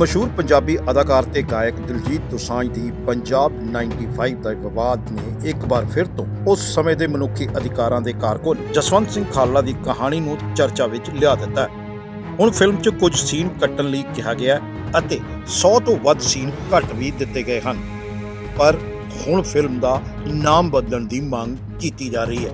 ਮਸ਼ਹੂਰ ਪੰਜਾਬੀ ਅਦਾਕਾਰ ਤੇ ਗਾਇਕ ਦਿਲਜੀਤ ਦੋਸਾਂਝ ਦੀ ਪੰਜਾਬ 95 ਦਾ ਵਿਵਾਦ ਨੇ ਇੱਕ ਵਾਰ ਫਿਰ ਤੋਂ ਉਸ ਸਮੇਂ ਦੇ ਮਨੁੱਖੀ ਅਧਿਕਾਰਾਂ ਦੇ ਕਾਰਕੁਨ ਜਸਵੰਤ ਸਿੰਘ ਖਾਲੜਾ ਦੀ ਕਹਾਣੀ ਨੂੰ ਚਰਚਾ ਵਿੱਚ ਲਿਆ ਦਿੱਤਾ ਹੈ। ਹੁਣ ਫਿਲਮ 'ਚ ਕੁਝ ਸੀਨ ਕੱਟਣ ਲਈ ਕਿਹਾ ਗਿਆ ਅਤੇ 100 ਤੋਂ ਵੱਧ ਸੀਨ ਕੱਟ ਵੀ ਦਿੱਤੇ ਗਏ ਹਨ। ਪਰ ਹੁਣ ਫਿਲਮ ਦਾ ਨਾਮ ਬਦਲਣ ਦੀ ਮੰਗ ਕੀਤੀ ਜਾ ਰਹੀ ਹੈ।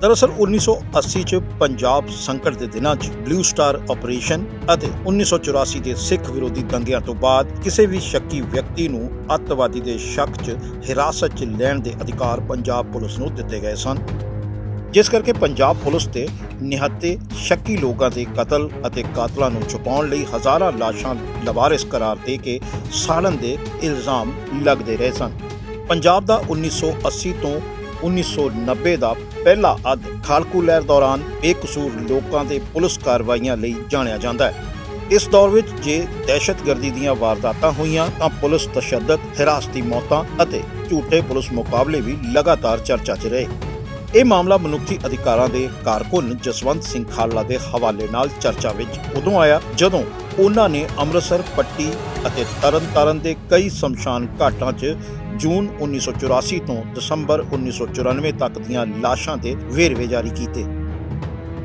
ਦਰਅਸਲ 1980 ਚ ਪੰਜਾਬ ਸੰਕਟ ਦੇ ਦਿਨਾਂ 'ਚ ਬਲੂ ਸਟਾਰ ਆਪਰੇਸ਼ਨ ਅਤੇ 1984 ਦੇ ਸਿੱਖ ਵਿਰੋਧੀ ਦੰਗਿਆਂ ਤੋਂ ਬਾਅਦ ਕਿਸੇ ਵੀ ਸ਼ੱਕੀ ਵਿਅਕਤੀ ਨੂੰ ਅੱਤਵਾਦੀ ਦੇ ਸ਼ੱਕ 'ਚ, ਹਿਰਾਸਤ 'ਚ ਲੈਣ ਦੇ ਅਧਿਕਾਰ ਪੰਜਾਬ ਪੁਲਿਸ ਨੂੰ ਦਿੱਤੇ ਗਏ ਸਨ। ਜਿਸ ਕਰਕੇ ਪੰਜਾਬ ਪੁਲਿਸ ਤੇ ਨਿਹੱਤੇ ਸ਼ੱਕੀ ਲੋਕਾਂ ਦੇ ਕਤਲ ਅਤੇ ਕਾਤਲਾਂ ਨੂੰ ਛੁਪਾਉਣ ਲਈ ਹਜ਼ਾਰਾਂ ਲਾਸ਼ਾਂ ਲਵਾਰਿਸ ਕਰਾਰ ਦੇ ਕੇ ਸਾੜਨ ਦੇ ਇਲਜ਼ਾਮ ਲੱਗਦੇ ਰਹੇ ਸਨ। ਪੰਜਾਬ ਦਾ 1980 ਤੋਂ 1990 ਦਾ ਪਹਿਲਾ ਅੱਧ ਖਾਲਕੂ ਲਹਿਰ ਦੌਰਾਨ ਬੇਕਸੂਰ ਲੋਕਾਂ ਦੇ ਪੁਲਿਸ ਕਾਰਵਾਈਆਂ ਲਈ ਜਾਣਿਆ ਜਾਂਦਾ ਹੈ। ਇਸ ਦੌਰ ਵਿੱਚ ਜੇ ਦਹਿਸ਼ਤਗਰਦੀ ਦੀਆਂ ਵਾਰਦਾਤਾਂ ਹੋਈਆਂ ਤਾਂ ਪੁਲਿਸ ਤਸ਼ੱਦਦ, ਹਿਰਾਸਤੀ ਮੌਤਾਂ ਅਤੇ ਝੂਠੇ ਪੁਲਿਸ ਮੁਕਾਬਲੇ ਵੀ ਲਗਾਤਾਰ ਚਰਚਾ 'ਚ ਰਹੇ। ਇਹ ਮਾਮਲਾ ਮਨੁੱਖੀ ਅਧਿਕਾਰਾਂ ਦੇ ਕਾਰਕੁਨ ਜਸਵੰਤ ਸਿੰਘ ਖਾਲੜਾ ਦੇ ਹਵਾਲੇ ਨਾਲ ਚਰਚਾ ਵਿੱਚ ਉਦੋਂ ਆਇਆ ਜਦੋਂ ਉਹਨਾਂ ਨੇ ਅੰਮ੍ਰਿਤਸਰ, ਪੱਟੀ ਅਤੇ ਤਰਨਤਾਰਨ ਦੇ ਕਈ ਸ਼ਮਸ਼ਾਨ ਘਾਟਾਂ 'ਚ ਜੂਨ 1984 ਤੋਂ ਦਸੰਬਰ 1994 ਤੱਕ ਦੀਆਂ ਲਾਸ਼ਾਂ ਦੇ ਵੇਰਵੇ ਜਾਰੀ ਕੀਤੇ।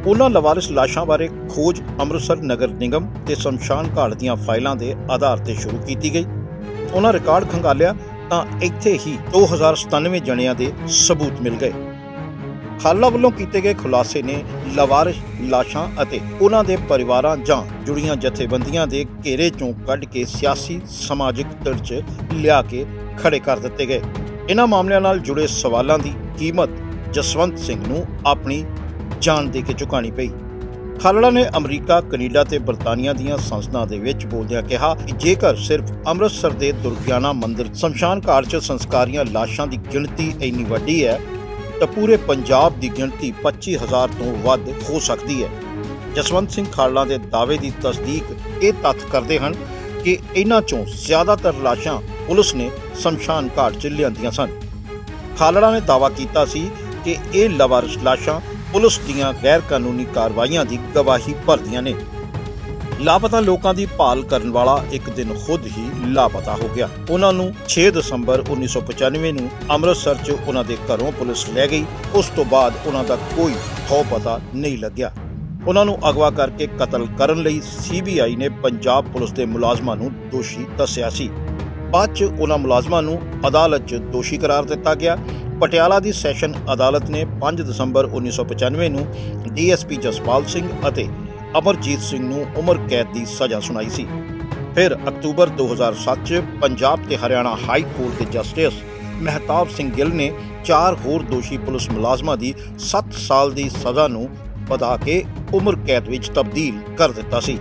ਉਹਨਾਂ ਲਵਾਰਿਸ ਲਾਸ਼ਾਂ ਬਾਰੇ ਖੋਜ ਅੰਮ੍ਰਿਤਸਰ ਨਗਰ ਨਿਗਮ ਤੇ ਸ਼ਮਸ਼ਾਨ ਘਾਟ ਦੀਆਂ ਫਾਈਲਾਂ ਦੇ ਆਧਾਰ ਤੇ ਸ਼ੁਰੂ ਕੀਤੀ ਗਈ। ਉਹਨਾਂ ਰਿਕਾਰਡ ਖੰਗਾਲਿਆ ਤਾਂ ਇੱਥੇ ਹੀ 2097 ਜਣਿਆਂ ਦੇ ਸਬੂਤ ਮਿਲ ਗਏ। ਖਾਲਾ ਵੱਲੋਂ ਕੀਤੇ ਗਏ ਖੁਲਾਸੇ ਨੇ ਲਵਾਰਿਸ, ਲਾਸ਼ਾਂ ਅਤੇ ਉਹਨਾਂ ਦੇ ਪਰਿਵਾਰਾਂ ਜਾਂ ਜੁੜੀਆਂ ਜਥੇਬੰਦੀਆਂ ਦੇ ਘੇਰੇ ਚੋਂ ਕੱਢ ਕੇ ਸਿਆਸੀ, ਸਮਾਜਿਕ ਧਿਰ 'ਚ ਲਿਆ ਕੇ ਖੜੇ ਕਰ ਦਿੱਤੇ ਗਏ। ਇਹਨਾਂ ਮਾਮਲਿਆਂ ਨਾਲ ਜੁੜੇ ਸਵਾਲਾਂ ਦੀ ਕੀਮਤ ਜਸਵੰਤ ਸਿੰਘ ਨੂੰ ਆਪਣੀ ਜਾਨ ਦੇ ਕੇ ਚੁਕਾਣੀ ਪਈ। ਖਾਲੜਾ ਨੇ ਅਮਰੀਕਾ, ਕੈਨੇਡਾ ਤੇ ਬਰਤਾਨੀਆ ਦੀਆਂ ਸੰਸਥਾਵਾਂ ਦੇ ਵਿੱਚ ਬੋਲਦਿਆਂ ਕਿਹਾ ਕਿ ਜੇਕਰ ਸਿਰਫ ਅੰਮ੍ਰਿਤਸਰ ਦੇ ਦੁਰਗਿਆਨਾ ਮੰਦਿਰ ਸ਼ਮਸ਼ਾਨ ਘਾਟ 'ਚ ਸੰਸਕਾਰੀਆਂ ਲਾਸ਼ਾਂ ਦੀ ਗਿਣਤੀ ਇੰਨੀ ਵੱਡੀ ਹੈ ਤਾਂ ਪੂਰੇ ਪੰਜਾਬ ਦੀ ਗਿਣਤੀ 25000 ਤੋਂ ਵੱਧ ਹੋ ਸਕਦੀ ਹੈ। ਜਸਵੰਤ ਸਿੰਘ ਖਾਲੜਾ ਦੇ ਦਾਅਵੇ ਦੀ ਤਸਦੀਕ ਇਹ ਤੱਥ ਕਰਦੇ ਹਨ ਕਿ ਇਹਨਾਂ ਚੋਂ ਜ਼ਿਆਦਾਤਰ ਲਾਸ਼ਾਂ ਪੁਲਿਸ ਨੇ ਸ਼ਮਸ਼ਾਨ ਘਾਟ 'ਚ ਲਿਆਂਦੀਆਂ ਸਨ। ਖਾਲੜਾ ਨੇ ਦਾਅਵਾ ਕੀਤਾ ਸੀ ਕਿ ਇਹ ਲਵਾਰਿਸ ਲਾਸ਼ਾਂ ਪੁਲਿਸ ਦੀਆਂ ਗੈਰ ਕਾਨੂੰਨੀ ਕਾਰਵਾਈਆਂ ਦੀ ਗਵਾਹੀ ਭਰਦੀਆਂ ਨੇ। ਲਾਪਤਾ ਲੋਕਾਂ ਦੀ ਭਾਲ ਕਰਨ ਵਾਲਾ ਇੱਕ ਦਿਨ ਖੁਦ ਹੀ ਲਾਪਤਾ ਹੋ ਗਿਆ। ਉਹਨਾਂ ਨੂੰ 6 ਦਸੰਬਰ 1995 ਨੂੰ ਅੰਮ੍ਰਿਤਸਰ 'ਚ ਉਹਨਾਂ ਦੇ ਘਰੋਂ ਪੁਲਿਸ ਲੈ ਗਈ। ਉਸ ਤੋਂ ਬਾਅਦ ਉਹਨਾਂ ਦਾ ਕੋਈ ਥੋ ਪਤਾ ਨਹੀਂ ਲੱਗਿਆ। ਉਹਨਾਂ ਨੂੰ ਅਗਵਾ ਕਰਕੇ ਕਤਲ ਕਰਨ ਲਈ ਸੀਬੀਆਈ ਨੇ ਪੰਜਾਬ ਪੁਲਿਸ ਦੇ ਮੁਲਾਜ਼ਮਾਂ ਨੂੰ ਦੋਸ਼ੀ ਦੱਸਿਆ ਸੀ। ਬਾਅਦ 'ਚ ਉਹਨਾਂ ਮੁਲਾਜ਼ਮਾਂ ਨੂੰ ਅਦਾਲਤ 'ਚ ਦੋਸ਼ੀ ਕਰਾਰ ਦਿੱਤਾ ਗਿਆ। ਪਟਿਆਲਾ ਦੀ ਸੈਸ਼ਨ ਅਦਾਲਤ ਨੇ 5 ਦਸੰਬਰ 1995 ਨੂੰ ਡੀਐਸਪੀ ਜਸਪਾਲ ਸਿੰਘ ਅਤੇ ਅਮਰਜੀਤ ਸਿੰਘ ਨੂੰ ਉਮਰ ਕੈਦ ਦੀ ਸਜ਼ਾ ਸੁਣਾਈ ਸੀ। ਫਿਰ ਅਕਤੂਬਰ 2007 ਚ ਪੰਜਾਬ ਤੇ ਹਰਿਆਣਾ ਹਾਈ ਕੋਰਟ ਦੇ ਜਸਟਿਸ ਮਹਿਤਾਬ ਸਿੰਘ ਗਿੱਲ ਨੇ ਚਾਰ ਹੋਰ ਦੋਸ਼ੀ ਪੁਲਿਸ ਮੁਲਾਜ਼ਮਾਂ ਦੀ 7 ਸਾਲ ਦੀ ਸਜ਼ਾ ਨੂੰ ਵਧਾ ਕੇ ਉਮਰ ਕੈਦ ਵਿੱਚ ਤਬਦੀਲ ਕਰ ਦਿੱਤਾ ਸੀ।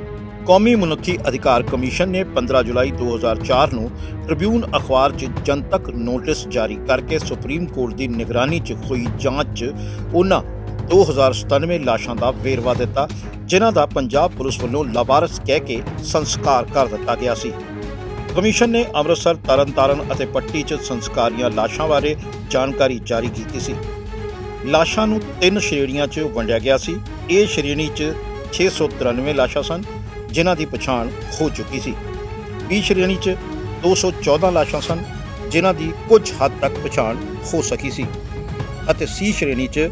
ਕੌਮੀ ਮਨੁੱਖੀ ਅਧਿਕਾਰ ਕਮਿਸ਼ਨ ਨੇ 15 ਜੁਲਾਈ 2004 ਨੂੰ ਟ੍ਰਿਬਿਊਨ ਅਖਬਾਰ 'ਚ ਜਨਤਕ ਨੋਟਿਸ ਜਾਰੀ ਕਰਕੇ ਸੁਪਰੀਮ ਕੋਰਟ ਦੀ ਨਿਗਰਾਨੀ 'ਚ ਹੋਈ ਜਾਂਚ 'ਚ ਉਹਨਾਂ 2097 ਲਾਸ਼ਾਂ ਦਾ ਵੇਰਵਾ ਦਿੱਤਾ, ਜਿਨ੍ਹਾਂ ਦਾ ਪੰਜਾਬ ਪੁਲਿਸ ਵੱਲੋਂ ਲਾਵਾਰਸ ਕਹਿ ਕੇ ਸੰਸਕਾਰ ਕਰ ਦਿੱਤਾ ਗਿਆ ਸੀ। ਕਮਿਸ਼ਨ ਨੇ ਅੰਮ੍ਰਿਤਸਰ, ਤਰਨਤਾਰਨ ਅਤੇ ਪੱਟੀ 'ਚ ਸੰਸਕਾਰੀਆਂ ਲਾਸ਼ਾਂ ਬਾਰੇ ਜਾਣਕਾਰੀ ਜਾਰੀ ਕੀਤੀ ਸੀ। ਲਾਸ਼ਾਂ ਨੂੰ ਤਿੰਨ ਸ਼੍ਰੇਣੀਆਂ 'ਚ ਵੰਡਿਆ ਗਿਆ ਸੀ। ਇਹ ਸ਼੍ਰੇਣੀ 'ਚ 693 ਲਾਸ਼ਾਂ ਸਨ, ਜਿਨ੍ਹਾਂ ਦੀ ਪਛਾਣ ਹੋ ਚੁੱਕੀ ਸੀ। ਬੀ ਸ਼੍ਰੇਣੀ 'ਚ 214 ਲਾਸ਼ਾਂ ਸਨ, ਜਿਨ੍ਹਾਂ ਦੀ ਕੁਝ ਹੱਦ ਤੱਕ ਪਛਾਣ ਹੋ ਸਕੀ ਸੀ। ਅਤੇ ਸੀ ਸ਼੍ਰੇਣੀ 'ਚ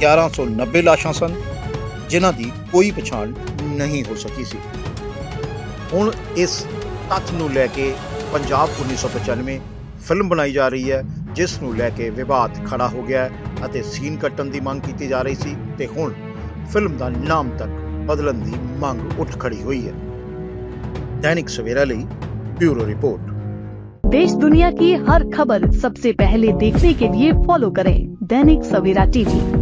1190 ਲਾਸ਼ਾਂ ਸਨ ਜਿਨ੍ਹਾਂ ਦੀ ਕੋਈ ਪਛਾਣ ਨਹੀਂ ਹੋ ਸਕੀ ਸੀ ਹੁਣ ਇਸ ਤੱਥ ਨੂੰ ਲੈ ਕੇ ਪੰਜਾਬ 1995 ਫਿਲਮ ਬਣਾਈ ਜਾ ਰਹੀ ਹੈ ਜਿਸ ਨੂੰ ਲੈ ਕੇ ਵਿਵਾਦ ਖੜਾ ਹੋ ਗਿਆ ਹੈ ਅਤੇ ਸੀਨ ਕੱਟਣ ਦੀ ਮੰਗ ਕੀਤੀ ਜਾ ਰਹੀ ਸੀ ਤੇ ਹੁਣ ਫਿਲਮ ਦਾ ਨਾਮ ਤੱਕ ਬਦਲਣ ਦੀ ਮੰਗ ਉੱਠ ਖੜੀ ਹੋਈ ਹੈ दैनिक सवेरा ਲਈ ब्यूरो रिपोर्ट देश दुनिया की हर खबर सबसे पहले देखने के लिए फॉलो करें दैनिक सवेरा टीवी